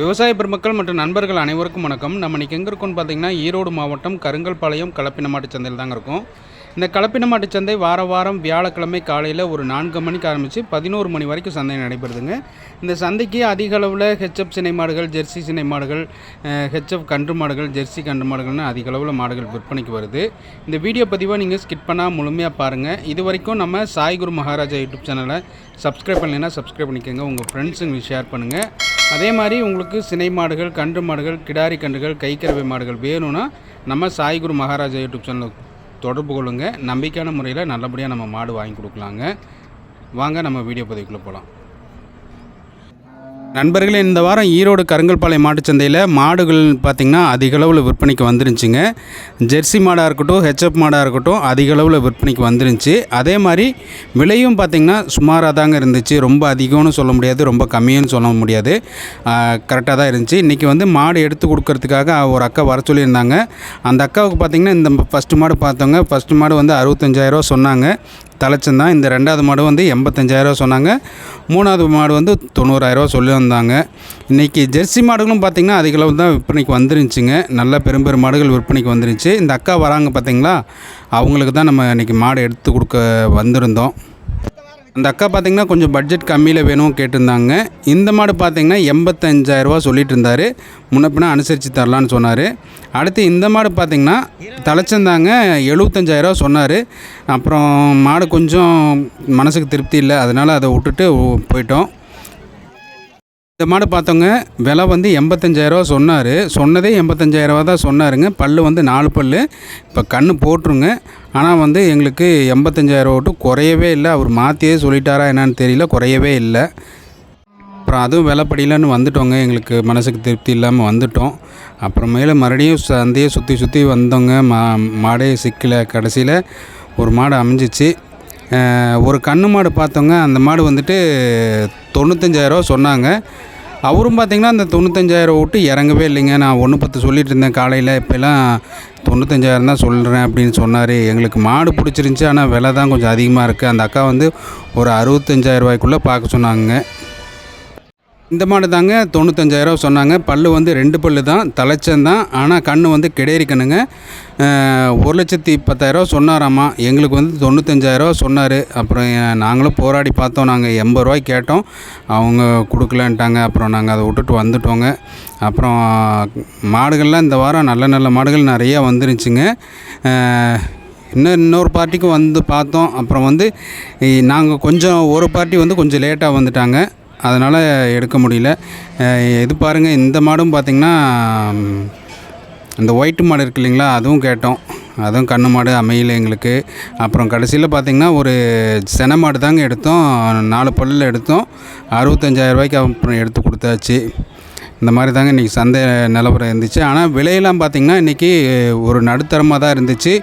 விவசாய பெருமக்கள் மற்றும் நண்பர்கள் அனைவருக்கும் வணக்கம். நம்ம இன்றைக்கி எங்கே இருக்கோம்னு பார்த்தீங்கன்னா ஈரோடு மாவட்டம் கருங்கல்பாளையம் கலப்பினமாட்டு சந்தையில் தாங்க இருக்கும். இந்த கலப்பினமாட்டு சந்தை வார வாரம் வியாழக்கிழமை காலையில் ஒரு நான்கு மணிக்கு ஆரம்பித்து பதினோரு மணி வரைக்கும் சந்தை நடைபெறுதுங்க. இந்த சந்தைக்கு அதிக அளவில் ஹெச்எப் சினை மாடுகள் ஜெர்சி சினை மாடுகள் ஹெச்எப் கன்று மாடுகள் ஜெர்சி கன்று மாடுகள்னு அதிக அளவில் மாடுகள் விற்பனைக்கு வருது. இந்த வீடியோ பதிவாக நீங்கள் ஸ்கிப் பண்ணால் முழுமையாக பாருங்கள் இது வரைக்கும் நம்ம சாய்குரு மகாராஜா யூடியூப் சேனலை சப்ஸ்கிரைப் பண்ணலைன்னா சப்ஸ்கிரைப் பண்ணிக்கோங்க. உங்கள் ஃப்ரெண்ட்ஸுங்களுக்கு ஷேர் பண்ணுங்கள் அதே மாதிரி உங்களுக்கு சினை மாடுகள் கன்று மாடுகள் கிடாரி கன்றுகள் கைக்கறவை மாடுகள் வேணும்னா நம்ம சாய்குரு மகாராஜா யூடியூப் சேனல் தொடர்பு கொள்ளுங்க. நம்பிக்கையான முறையில் நல்லபடியாக நம்ம மாடு வாங்கி கொடுக்கலாங்க. வாங்க நம்ம வீடியோ பதிவுக்குள்ளே போகலாம் நண்பர்களே இந்த வாரம் ஈரோடு கருங்கல்பாளையம் மாட்டுச்சந்தையில் மாடுகள் பார்த்திங்கன்னா அதிகளவில் விற்பனைக்கு வந்துருந்துச்சுங்க. ஜெர்சி மாடாக இருக்கட்டும் ஹெச்எப் மாடாக இருக்கட்டும் அதிகளவில் விற்பனைக்கு வந்துருந்துச்சு. அதே மாதிரி விலையும் பார்த்திங்கன்னா சுமாராக தாங்க இருந்துச்சு. ரொம்ப அதிகம்னு சொல்ல முடியாது ரொம்ப கம்மின்னு சொல்ல முடியாது. கரெக்டாக தான் இருந்துச்சு. இன்றைக்கி வந்து மாடு எடுத்து கொடுக்கறதுக்காக ஒரு அக்கா வர சொல்லியிருந்தாங்க. அந்த அக்காவுக்கு பார்த்திங்கன்னா இந்த ஃபஸ்ட்டு மாடு பார்த்தவங்க ஃபஸ்ட்டு மாடு வந்து அறுபத்தஞ்சாயிரரூவா சொன்னாங்க. தலைச்சந்தான். இந்த ரெண்டாவது மாடு வந்து எண்பத்தஞ்சாயிரரூவா சொன்னாங்க. மூணாவது மாடு வந்து தொண்ணூறாயிரரூவா சொல்லி வந்தாங்க இன்றைக்கி ஜெர்சி மாடுகளும் பார்த்திங்கன்னா அதிக அளவு தான் விற்பனைக்கு வந்துருந்துச்சுங்க. நல்ல பெரும் பெரும் மாடுகள் விற்பனைக்கு வந்துருந்துச்சு. இந்த அக்கா வராங்க பார்த்திங்களா? அவங்களுக்கு தான் நம்ம இன்றைக்கி மாடு எடுத்து கொடுக்க வந்திருந்தோம். அந்த அக்கா பார்த்திங்கன்னா கொஞ்சம் பட்ஜெட் கம்மியில் வேணும் கேட்டிருந்தாங்க. இந்த மாடு பார்த்திங்கன்னா எண்பத்தஞ்சாயிரரூவா சொல்லிட்டு இருந்தார் முன்னப்பினா அனுசரித்து தரலான்னு சொன்னார். அடுத்து இந்த மாடு பார்த்தீங்கன்னா தலைச்சந்தாங்க எழுபத்தஞ்சாயிரரூவா சொன்னார். அப்புறம் மாடு கொஞ்சம் மனசுக்கு திருப்தி இல்லை அதனால் அதை விட்டுட்டு போயிட்டோம். இந்த மாடு பார்த்தவங்க விலை வந்து எண்பத்தஞ்சாயிரரூவா சொன்னார். சொன்னதே எண்பத்தஞ்சாயிரரூவா தான் சொன்னாருங்க. பல் வந்து நாலு பல் இப்போ கண்ணு போட்டுருங்க. ஆனால் வந்து எங்களுக்கு எண்பத்தஞ்சாயிரரூவா விட்டு குறையவே இல்லை. அவர் மாற்றியே சொல்லிட்டாரா என்னன்னு தெரியல. குறையவே இல்லை. அப்புறம் அதுவும் விலைப்படியிலன்னு வந்துட்டோங்க. எங்களுக்கு மனசுக்கு திருப்தி இல்லாமல் வந்துட்டோம். அப்புறமேல மறுபடியும் சந்தையை சுற்றி சுற்றி வந்தோங்க. மா மாடே சிக்கலை கடைசியில் ஒரு மாடு அமைஞ்சிச்சு. ஒரு கண்ணு மாடு பார்த்தோங்க அந்த மாடு வந்துட்டு தொண்ணூத்தஞ்சாயிரரூவா சொன்னாங்க. அவரும் பார்த்திங்கன்னா அந்த தொண்ணூத்தஞ்சாயிரம் விட்டு இறங்கவே இல்லைங்க. நான் ஒன்று பத்து சொல்லிட்டு இருந்தேன் காலையில். இப்போலாம் தொண்ணூத்தஞ்சாயிரம் தான் சொல்கிறேன் அப்படின்னு சொன்னார். எங்களுக்கு மாடு பிடிச்சிருந்துச்சி ஆனால் விலை தான் கொஞ்சம் அதிகமாக இருக்குது அந்த அக்கா வந்து ஒரு அறுபத்தஞ்சாயிரம் ரூபாய்க்குள்ளே பார்க்க சொன்னாங்க. இந்த மாடு தாங்க தொண்ணூத்தஞ்சாயிரம் சொன்னாங்க. பல்லு வந்து ரெண்டு பல்லு தான் தலைச்சந்தான் ஆனால் கண் வந்து கிடையிருக்கணுங்க. ஒரு லட்சத்தி பத்தாயிரரூவா சொன்னாராம்மா எங்களுக்கு வந்து தொண்ணூத்தஞ்சாயிரரூவா சொன்னார். அப்புறம் நாங்களும் போராடி பார்த்தோம். நாங்கள் எண்பது ரூபாய்க்கு கேட்டோம். அவங்க கொடுக்கலன்ட்டாங்க. அப்புறம் நாங்கள் அதை விட்டுட்டு வந்துட்டோங்க. அப்புறம் மாடுகள்லாம் இந்த வாரம் நல்ல நல்ல மாடுகள் நிறையா வந்துருச்சுங்க. இன்னும் இன்னொரு பார்ட்டிக்கும் வந்து பார்த்தோம். அப்புறம் வந்து நாங்கள் கொஞ்சம் ஒரு பார்ட்டி வந்து கொஞ்சம் லேட்டாக வந்துட்டாங்க. அதனால் எடுக்க முடியல. இது பாருங்கள் இந்த மாடும் பார்த்திங்கன்னா இந்த ஒயிட் மாடு இருக்கு இல்லைங்களா அதுவும் கேட்டோம். அதுவும் கண்ணு மாடு அமையல எங்களுக்கு. அப்புறம் கடைசியில் பார்த்திங்கன்னா ஒரு சென மாடு தாங்க எடுத்தோம். நாலு பல்லில் எடுத்தோம். அறுபத்தஞ்சாயிரரூபாய்க்கு அப்புறம் எடுத்து கொடுத்தாச்சு. இந்த மாதிரி தாங்க இன்றைக்கி சந்தை நிலவரம் இருந்துச்சு. ஆனால் விலையெல்லாம் பார்த்திங்கன்னா இன்றைக்கி ஒரு நடுத்தரமாக தான் இருந்துச்சு.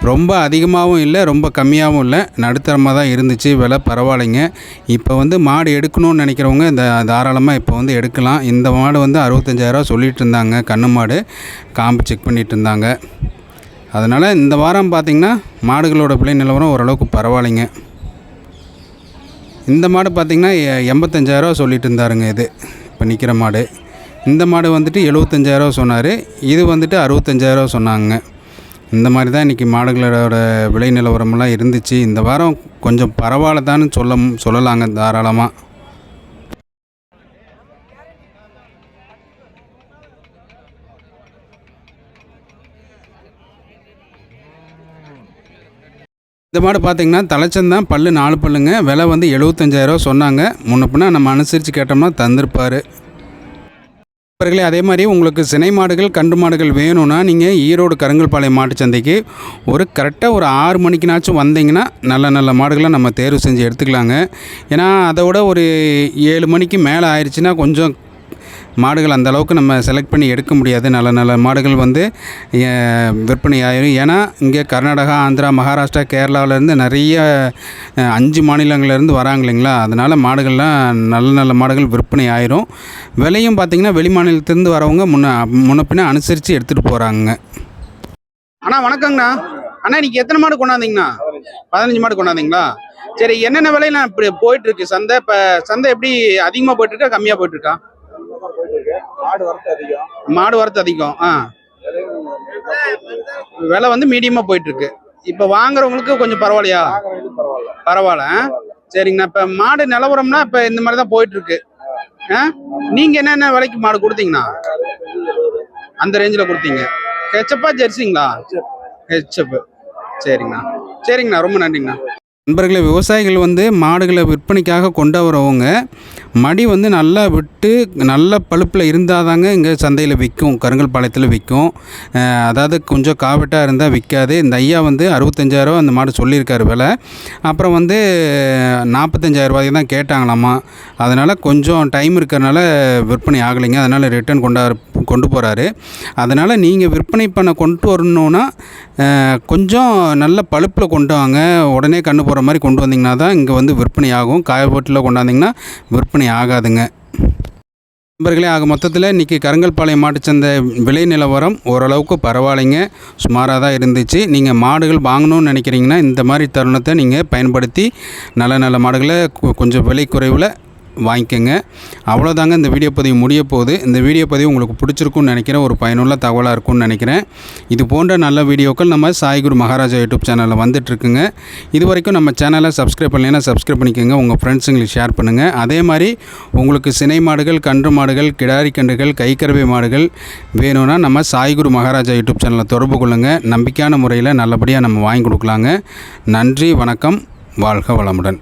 ரொம்ப அதிகமாகவும் இல்லை ரொம்ப கம்மியாகவும் இல்லை. நடுத்தரமாக தான் இருந்துச்சு. விலை பரவாயில்லைங்க. இப்போ வந்து மாடு எடுக்கணும்னு நினைக்கிறவங்க இந்த தாராளமாக இப்போ வந்து எடுக்கலாம். இந்த மாடு வந்து அறுபத்தஞ்சாயிரரூவா சொல்லிட்டு இருந்தாங்க. கண்ணு மாடு காம்பு செக் பண்ணிட்டு இருந்தாங்க. அதனால் இந்த வாரம் பார்த்திங்கன்னா மாடுகளோட விலை நிலவரம் ஓரளவுக்கு பரவாயில்லைங்க. இந்த மாடு பார்த்திங்கன்னா எ- எண்பத்தஞ்சாயிரரூவா சொல்லிட்டு இருந்தாருங்க இது. இப்போ நிற்கிற மாடு. இந்த மாடு வந்துட்டு எழுபத்தஞ்சாயிரரூவா சொன்னார். இது வந்துட்டு அறுபத்தஞ்சாயிரரூவா சொன்னாங்க. இந்த மாதிரி தான் இன்றைக்கி மாடுகளோட விலை நிலவரமெல்லாம் இருந்துச்சு. இந்த வாரம் கொஞ்சம் பரவாயில்லதான்னு சொல்ல சொல்லலாங்க தாராளமாக இந்த மாடு பார்த்தீங்கன்னா தலைச்சந்தான் பல்லு நாலு பல்லுங்க. விலை வந்து எழுபத்தஞ்சாயிரரூவா சொன்னாங்க. முன்ன நம்ம அனுசரித்து கேட்டோம்னா தந்திருப்பார். நண்பர்களே அதே மாதிரி உங்களுக்கு சினை மாடுகள் கன்று மாடுகள் வேணும்னா நீங்கள் ஈரோடு கருங்கல்பாளையம் மாட்டு சந்தைக்கு ஒரு கரெக்டாக ஒரு ஆறு மணிக்குனாச்சும் வந்தீங்கன்னா நல்ல நல்ல மாடுகளை நம்ம தேர்வு செஞ்சு எடுத்துக்கலாங்க. ஏன்னா அதை விட ஒரு ஏழு மணிக்கு மேலே ஆயிடுச்சுன்னா கொஞ்சம் மாடுகள் அந்த அளவுக்கு நம்ம செலக்ட் பண்ணி எடுக்க முடியாது. நல்ல நல்ல மாடுகள் வந்து விற்பனை ஆயிரும். ஏன்னா இங்கே கர்நாடகா ஆந்திரா மகாராஷ்டிரா கேரளாவிலேருந்து நிறைய அஞ்சு மாநிலங்கள்லேருந்து வராங்க இல்லைங்களா? அதனால் மாடுகள்லாம் நல்ல நல்ல மாடுகள் விற்பனை ஆயிரும். விலையும் பார்த்திங்கன்னா வெளி மாநிலத்திலேருந்து வரவங்க முன்ன முன்ன பின்ன அனுசரித்து எடுத்துகிட்டு போகிறாங்க அண்ணா வணக்கங்கண்ணா. அண்ணா இன்றைக்கி எத்தனை மாடு கொண்டாந்தீங்கண்ணா? பதினஞ்சு மாடு கொண்டாந்தீங்களா? சரி என்னென்ன விலையில இப்படி போயிட்டுருக்கு சந்தை இப்போ சந்தை எப்படி அதிகமாக போயிட்டுருக்கா கம்மியாக போயிட்டுருக்கா மாடு வரத்து அதிகம். ஆ. விலை வந்து மீடியமாக போயிட்டு இருக்கு இப்போ வாங்குறவங்களுக்கு கொஞ்சம் பரவாயில்லையா? பரவாயில்ல? சரிங்கண்ணா இப்போ மாடு நிலவரம்னா இப்போ இந்த மாதிரி தான் போயிட்டு இருக்கு ஆ? நீங்கள் என்னென்ன விலைக்கு மாடு கொடுத்தீங்கண்ணா அந்த ரேஞ்சில் கொடுத்தீங்க. ஹெச்எப்பா ஜெர்சிங்களா? ஹெச்எப் சரிங்கண்ணா. சரிங்கண்ணா ரொம்ப நன்றிங்கண்ணா. நண்பர்களே விவசாயிகள் வந்து மாடுகளை விற்பனைக்காக கொண்டு வரவங்க மடி வந்து நல்லா விட்டு நல்ல பழுப்பில் இருந்தால் தாங்க இங்கே சந்தையில் விற்கும் கருங்கல் பாளையத்தில் விற்கும் அதாவது கொஞ்சம் காவட்டாக இருந்தால் விற்காது இந்த ஐயா வந்து அறுபத்தஞ்சாயிரம் அந்த மாடு சொல்லியிருக்காரு விலை. அப்புறம் வந்து நாற்பத்தஞ்சாயிரம் ரூபாய்க்கு தான் கேட்டாங்களாமா. அதனால் கொஞ்சம் டைம் இருக்கிறனால விற்பனை ஆகலைங்க. அதனால் ரிட்டர்ன் கொண்டாரு கொண்டு போகிறாரு அதனால் நீங்கள் விற்பனை பண்ண கொண்டு வரணுன்னா கொஞ்சம் நல்ல பழுப்பில் கொண்டு வாங்க. உடனே கண்ணு போகிற மாதிரி கொண்டு வந்தீங்கன்னா தான் இங்கே வந்து விற்பனை ஆகும். காயப்போட்டில் கொண்டாந்திங்கன்னா விற்பனை ஆகாதுங்க. நண்பர்களே ஆக மொத்தத்தில் இன்றைக்கி கருங்கல்பாளையம் மாட்டுச்சந்தை விலை நிலவரம் ஓரளவுக்கு பரவாயில்லைங்க. சுமாராக தான் இருந்துச்சு. நீங்கள் மாடுகள் வாங்கணும்னு நினைக்கிறீங்கன்னா இந்த மாதிரி தருணத்தை நீங்கள் பயன்படுத்தி நல்ல நல்ல மாடுகளை கொஞ்சம் விலை குறைவில் வாங்கிக்கோங்க. அவ்வளோதாங்க இந்த வீடியோ பதிவு முடிய போகுது. இந்த வீடியோ பதிவு உங்களுக்கு பிடிச்சிருக்குன்னு நினைக்கிறேன். ஒரு பயனுள்ள தகவலாக இருக்கும்னு நினைக்கிறேன். இது போன்ற நல்ல வீடியோக்கள் நம்ம சாய்குரு மகாராஜா யூடியூப் சேனலில் வந்துட்டுருக்குங்க இது வரைக்கும் நம்ம சேனலை சப்ஸ்கிரைப் பண்ணலைன்னா சப்ஸ்கிரைப் பண்ணிக்கோங்க. உங்கள் ஃப்ரெண்ட்ஸுங்களுக்கு ஷேர் பண்ணுங்கள் அதே மாதிரி உங்களுக்கு சினை மாடுகள் கன்று மாடுகள் கிடாரி கன்றுகள் கைக்கரவை மாடுகள் வேணும்னா நம்ம சாய்குரு மகாராஜா யூடியூப் சேனலை தொடர்பு கொள்ளுங்கள் நம்பிக்கையான முறையில் நல்லபடியாக நம்ம வாங்கி கொடுக்கலாங்க. நன்றி வணக்கம். வாழ்க வளமுடன்.